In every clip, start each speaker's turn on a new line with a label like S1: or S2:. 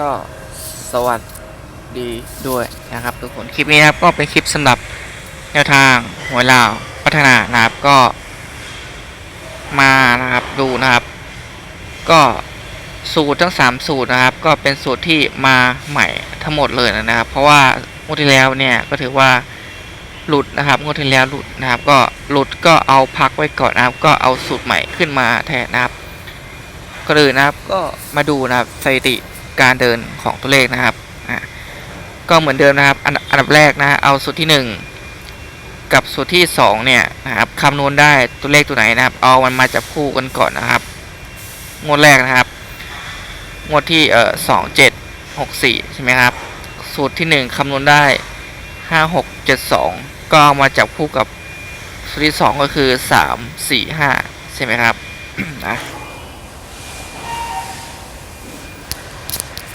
S1: ก็สวัสดีด้วยนะครับทุกคนคลิปนี้นะครับก็เป็นคลิปสำหรับแนวทางหัวลาวพัฒนานะครับก็ มานะครับดูนะครับ ก็สูตรทั้ง 3 สูตรนะครับ ก็เป็นสูตรที่มาใหม่ทั้งหมดเลยนะครับ เพราะว่างวดที่แล้วเนี่ยก็ถือว่าหลุดนะครับงวดที่แล้วหลุดนะครับ ก็หลุดก็เอาพักไว้ก่อนนะครับ ก็เอาสูตรใหม่ขึ้นมาแทนนะครับก็เลยนะครับก็มาดูนะครับสถิติ การเดินของตัวเลขนะครับก็เหมือนเดิมนะครับอันอันดับแรกนะเอาสูตรที่ 1 กับสูตรที่ 2 เนี่ยนะครับคำนวณได้ตัวเลขตัวไหนนะครับ เอามันมาจับคู่กันก่อนนะครับ งวดแรกนะครับ งวดที่เอ่อสองเจ็ดหกสี่ใช่ไหมครับ สูตรที่ 1คำนวณได้ห้าหกเจ็ดสองก็เอามาจับคู่กับสูตรที่ 2 ก็คือสามสี่ห้าใช่ไหมครับนะ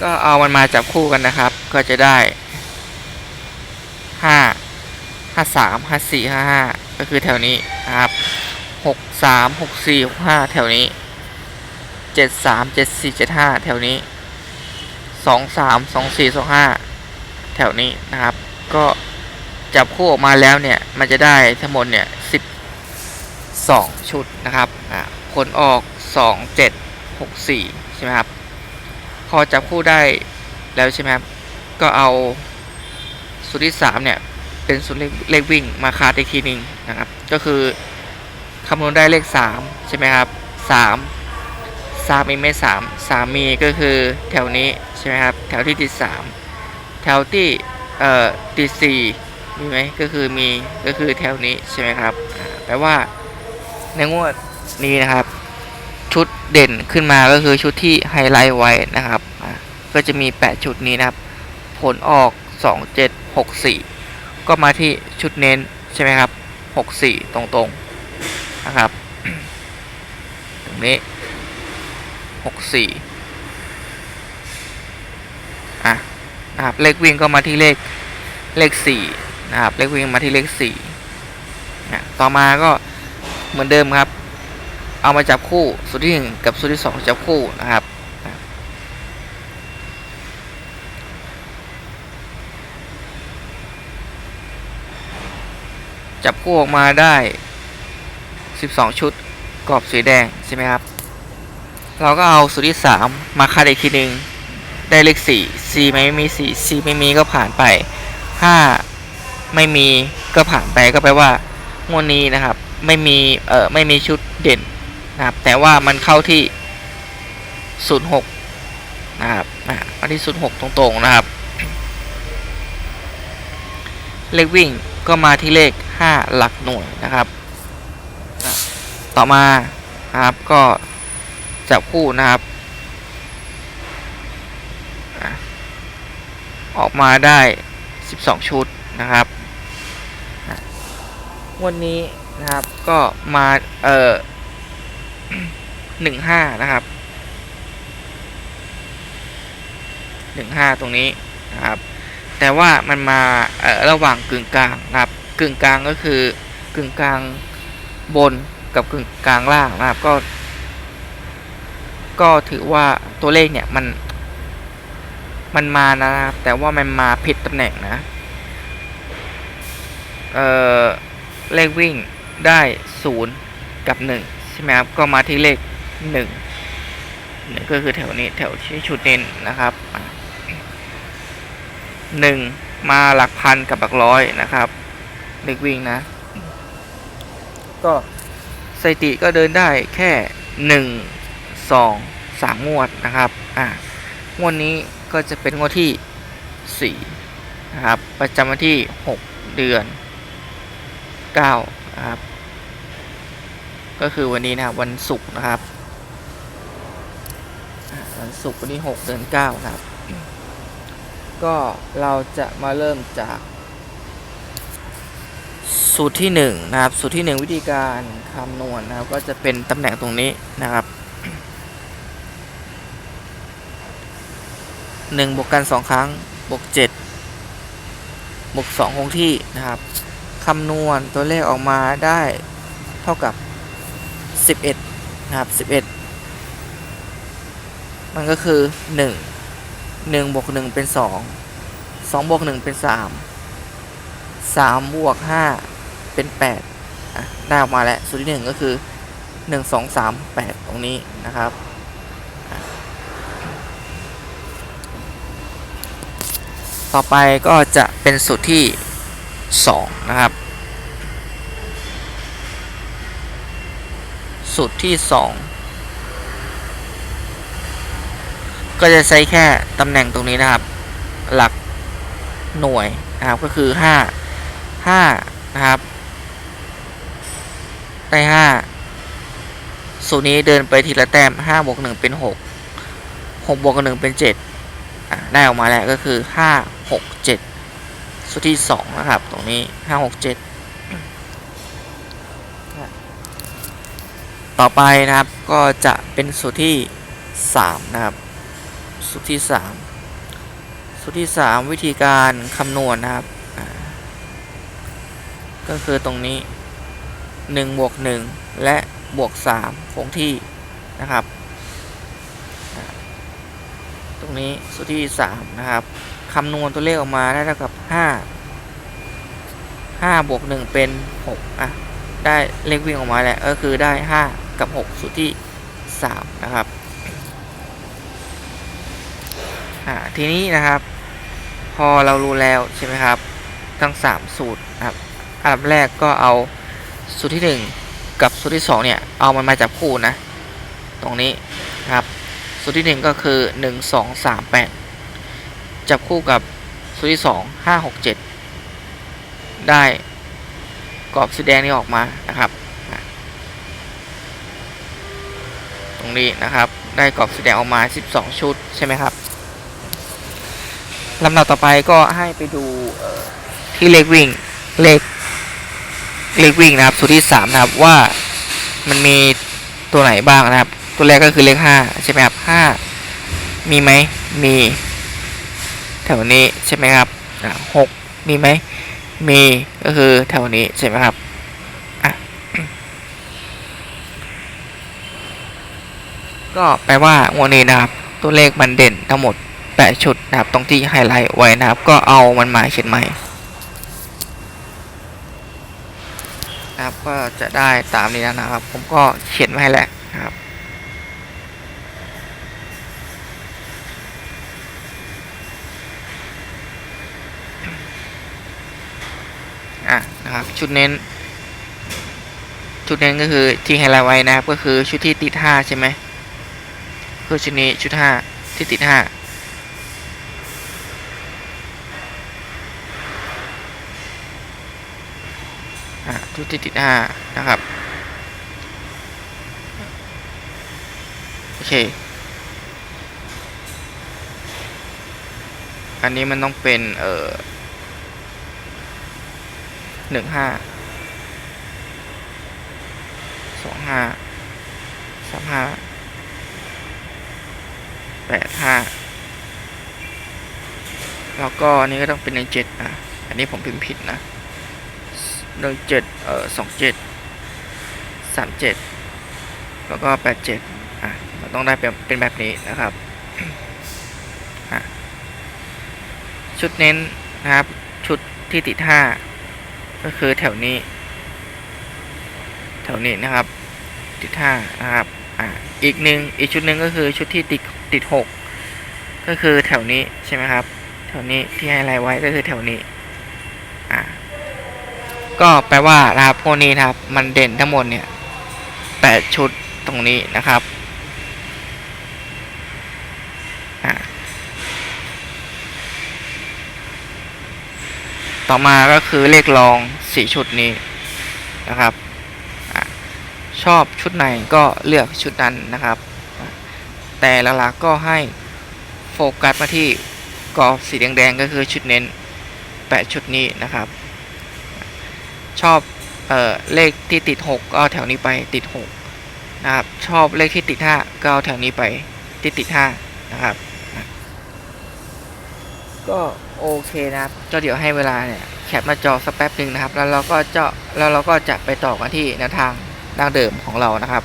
S1: ก็เอามันมาจับคู่กันนะครับ ก็จะได้ห้าห้าสามห้าสี่ห้าห้าก็คือแถวนี้นะครับหกสามหกสี่หกห้าแถวนี้เจ็ดสามเจ็ดสี่เจ็ดห้าแถวนี้สองสามสองสี่สองห้าแถวนี้นะครับ ก็จับคู่ออกมาแล้วเนี่ย มันจะได้ทั้งหมดเนี่ยสิบสองชุดนะครับอ่าผลออกสองเจ็ดหกสี่ใช่ไหมครับ พอจับคู่ได้แล้วใช่ไหมครับ ก็เอาสูตรที่ 3 เนี่ย เป็นสูตรเลขเลขวิ่งมาคาดอีกทีหนึ่งนะครับ ก็คือคำนวณได้เลข 3 ใช่ไหมครับ 3 3มีไม่ 3 3 มีก็คือแถวนี้ใช่ไหมครับ แถวที่ติด 3 แถวที่เอ่อติด 4 มีไหมก็คือมีก็คือแถวนี้ใช่ไหมครับแปลว่าในงวดนี้นะครับ ชุดเด่นขึ้นมาก็คือชุดที่ไฮไลท์ไว้นะครับ ก็จะมี 8 ชุดนี้นะครับ ผลออก 2 7 6 4 ก็มาที่ชุดเน้นใช่ไหมครับ 6 4 ตรงๆนะครับ ตรงนี้ 6 4 อะนะครับเลขวิ่งก็มาที่เลขเลข 4 นะครับ เลขวิ่งมาที่เลข4นะต่อมาก็เหมือนเดิมครับ เอามาจับคู่สูตรที่1กับสูตรที่2จับคู่นะครับ จับคู่ออกมาได้ 12 ชุดกรอบสีแดงใช่ไหมครับ เราก็เอาสูตรที่ 3 มาคัดอีกทีหนึ่งได้เลข4 C ไม่มี4 C ไม่มีก็ผ่านไป 5 ไม่มีก็ผ่านไปก็แปลว่างวดนี้นะครับ ไม่มีเอ่อไม่มีชุดเด่น นะครับแต่ว่ามันเข้าที่ 06 นะครับนะมาที่ 06 ตรงๆนะครับ เลขวิ่งก็มาที่เลข 5 หลักหน่วยนะครับต่อมาครับก็จับคู่นะครับ ออกมาได้ 12 ชุดนะครับวันนี้นะครับก็มาเอ่อ หนึ่งห้านะครับหนึ่งห้าตรงนี้นะครับ แต่ว่ามันมาระหว่างกึ่งกลางนะครับ กึ่งกลางก็คือกึ่งกลางบนกับกึ่งกลางล่างนะครับก็ ก็ถือว่าตัวเลขเนี่ยมัน มันมานะครับ แต่ว่ามันมาผิดตำแหน่งนะเอ่อเลขวิ่งได้ศูนย์กับหนึ่ง ใช่ไหมครับก็มาที่เลขหนึ่งหนึ่งก็คือแถวนี้แถวที่ชุดเน้นนะครับหนึ่งมาหลักพันกับหลักร้อยนะครับเลขวิ่งนะ ก็สถิติก็เดินได้แค่หนึ่งสองสามงวดนะครับอ่างวดนี้ก็จะเป็นงวดที่สี่นะครับประจำวันที่หกเดือนเก้านะครับ ก็คือวันนี้นะครับวันศุกร์นะครับ วันศุกร์วันที่6เดือน9นะครับ ก็เราจะมาเริ่มจาก สูตรที่1นะครับ สูตรที่ 1 วิธีการคำนวณนะครับ ก็จะเป็นตำแหน่งตรงนี้นะครับ1บวกกัน 2 ครั้งบวก7บวก2คงที่นะครับคำนวณตัวเลขออกมาได้เท่ากับ 11 นะครับ 11 มันก็คือ1หนึ่งบวกหนึ่งเป็นสองสองบวกหนึ่งเป็นสามสามบวกห้าเป็นแปดอะ ได้ออกมาแล้ว สูตรที่หนึ่งก็คือหนึ่งสองสามแปดตรงนี้นะครับต่อไปก็จะเป็นสูตรที่สองนะครับ สูตรที่ 2 ก็จะใช้แค่ตำแหน่งตรงนี้นะครับ หลักหน่วยนะครับก็คือ 5 5 นะครับ ได้ 5 สูตรนี้เดินไปทีละแต้ม5บวก1เป็น 6 6บวกกับ1เป็น 7 ได้ออกมาแล้วก็คือ 5 6 7 สูตรที่ 2 นะครับ ตรงนี้ 5 6 7 ต่อไปนะครับก็จะเป็นสูตรที่ 3 นะครับ สูตรที่ 3 สูตรที่ 3 วิธีการคำนวณนะครับ ก็คือตรงนี้1บวก1และบวก3คงที่นะครับ ตรงนี้สูตรที่ 3 นะครับคำนวณตัวเลขออกมาได้เท่ากับ 5 5บวก1เป็น 6 อะ ได้เลขวิ่งออกมาแล้วก็คือได้ 5 กับ 6 สูตรที่ 3 นะครับทีนี้นะครับ พอเรารู้แล้วใช่ไหมครับ ทั้ง 3 สูตรนะครับอันดับแรกก็เอาสูตรที่ 1 กับสูตรที่ 2 เนี่ย เอามันมาจับคู่นะ ตรงนี้นะครับสูตรที่ 1 ก็คือ 1 2 3 8 จับคู่กับสูตรที่ 2 5 6 7 ได้กรอบสีแดงนี้ออกมานะครับอะตรง นี้นะครับ ได้กรอบสีแดงออกมา 12 ชุดใช่ไหมครับลำดับต่อไปก็ให้ไปดูที่เลขวิ่งเลขเลขวิ่งนะครับสูตรที่3นะครับว่ามันมีตัวไหนบ้างนะครับ ตัวแรกก็คือเลข5ใช่ไหมครับ5มีไหมมีแถวนี้ใช่ไหมครับอะ6มีไหมมีก็คือแถวนี้ใช่ไหมครับอะ ก็แปลว่างวดนี้นะครับ ตัวเลขมันเด่นทั้งหมด 8 ชุดนะครับ ตรงที่ไฮไลท์ไว้นะครับ ก็เอามันมาเขียนใหม่นะครับ ก็จะได้ตามนี้นะครับ ผมก็เขียนไว้ให้แหละนะครับอะนะครับ ชุดเน้น ชุดเน้นก็คือที่ไฮไลท์ไว้นะครับ ก็คือชุดที่ติดห้าใช่ไหม คือชุดนี้ชุดห้าที่ติดห้าอะชุดที่ติดห้านะครับ โอเค อันนี้มันต้องเป็น เอ่อหนึ่งห้าสองห้าสามห้า แปดห้าแล้วก็อันนี้ก็ต้องเป็นหนึ่งเจ็ดอะอันนี้ผมพิมพ์ผิดนะหนึ่งเจ็ดเอ่อสองเจ็ดสามเจ็ดแล้วก็แปดเจ็ดอะมันต้องได้เป็นเป็นแบบนี้นะครับอะชุดเน้นนะครับ ชุดที่ติดห้าก็คือแถวนี้ แถวนี้นะครับ ติดห้านะครับอ่าอีกหนึ่งอีกชุดหนึ่งก็คือชุดที่ติด ติดหกก็คือแถวนี้ใช่ไหมครับ แถวนี้ที่ให้ไลน์ไว้ก็คือแถวนี้อ่าก็แปลว่านะครับพวกนี้นะครับ มันเด่นทั้งหมดเนี่ยแปดชุดตรงนี้นะครับต่อมาก็คือเลขรองสี่ชุดนี้นะครับอชอบชุดไหนก็เลือกชุดนั้นนะครับ แต่หลักๆก็ให้โฟกัสมาที่กรอบสีแดงๆก็คือชุดเน้นแปดชุดนี้นะครับ ชอบเออเลขที่ติด 6 ก็เอาแถวนี้ไปติด 6 นะครับ ชอบเลขที่ติด 5 ก็เอาแถวนี้ไปที่ติด 5 นะครับ ก็โอเคนะครับก็เดี๋ยวให้เวลาเนี่ยแคปหน้าจอสักแป๊บหนึ่งนะครับ แล้วเราก็จะแล้วเราก็จะไปต่อกันที่แนวทางดั้งเดิมของเรานะครับ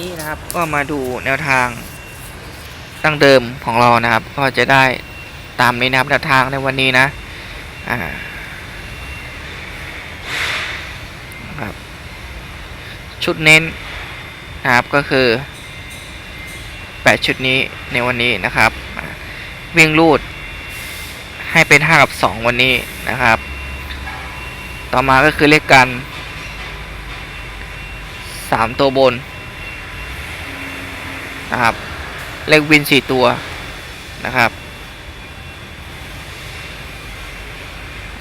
S1: นี้นะครับ ก็มาดูแนวทางตั้งเดิมของเรานะครับ ก็จะได้ตามนี้นะครับแนวทางในวันนี้นะอ่าครับชุดเน้นนะครับก็คือ 8 ชุดนี้ในวันนี้นะครับ วิ่งรูดให้เป็น 5 กับ 2 วันนี้นะครับ ต่อมาก็คือเลขกัน 3 ตัวบน นะครับ เลขวิน 4 ตัวนะครับ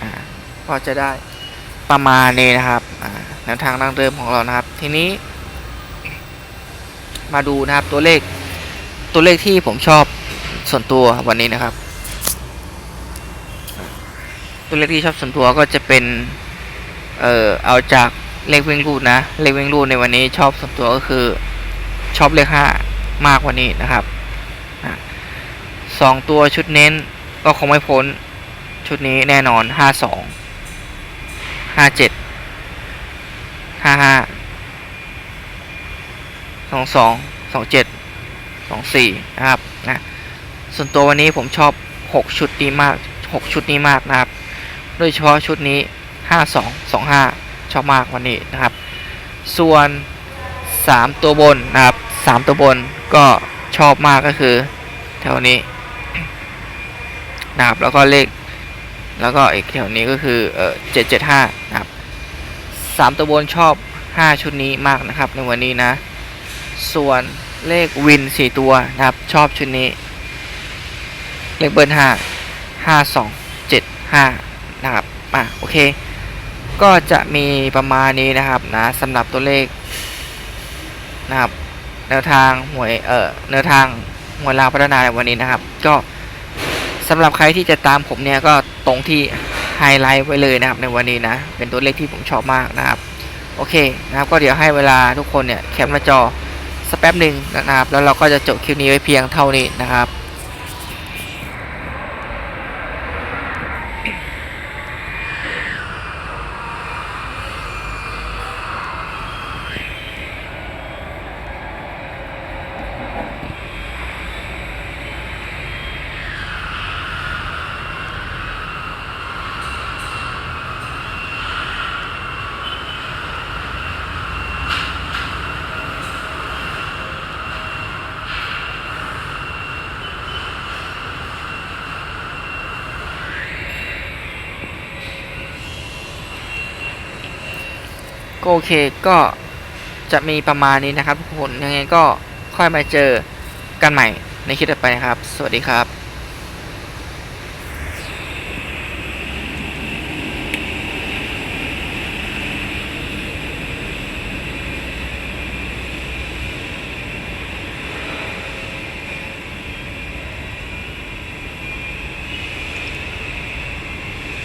S1: อ่าก็จะได้ประมาณนี้นะครับแนวทางดังเดิมของเรานะครับ ทีนี้ มาดูนะครับตัวเลขตัวเลขที่ผมชอบส่วนตัววันนี้นะครับ ตัวเลขที่ชอบส่วนตัวก็จะเป็นเอ่อเอาจากเลขวิ่งรูดนะ เลขวิ่งรูดในวันนี้ชอบส่วนตัวก็คือชอบเลขห้า มากกว่านี้นะครับสองตัวชุดเน้นก็คงไม่พ้นชุดนี้แน่นอนห้าสองห้าเจ็ดห้าห้าสองสองสองเจ็ดสองสี่นะครับนะส่วนตัววันนี้ผมชอบหกชุดนี้มากหกชุดนี้มากนะครับ โดยเฉพาะชุดนี้ห้าสองสองห้าชอบมากวันนี้นะครับ ส่วนสามตัวบนนะครับสามตัวบน ก็ชอบมากก็คือแถวนี้นะครับแล้วก็เลข แล้วก็อีกแถวนี้ก็คือเออเจ็ดเจ็ดห้านะครับสามตัวบนชอบห้าชุดนี้มากนะครับ ในวันนี้นะ ส่วนเลขวินสี่ตัวนะครับ ชอบชุดนี้ เลขเบิร์ห้าห้าสองเจ็ดห้านะครับอะโอเค ก็จะมีประมาณนี้นะครับนะสำหรับตัวเลขนะครับ แนวทางหวยเอ่อแนวทางหวยลาวพัฒนาในวันนี้นะครับ ก็สำหรับใครที่จะตามผมเนี่ยก็ตรงที่ไฮไลท์ไว้เลยนะครับในวันนี้นะ เป็นตัวเลขที่ผมชอบมากนะครับ โอเคนะครับ ก็เดี๋ยวให้เวลาทุกคนเนี่ยแคปหน้าจอสักแป๊บหนึ่งนะครับ แล้วเราก็จะจบคลิปนี้ไว้เพียงเท่านี้นะครับ ก็โอเคก็จะมีประมาณนี้นะครับทุกคนยังไงก็ค่อยมาเจอกันใหม่ในคลิปต่อไปนะครับ สวัสดีครับ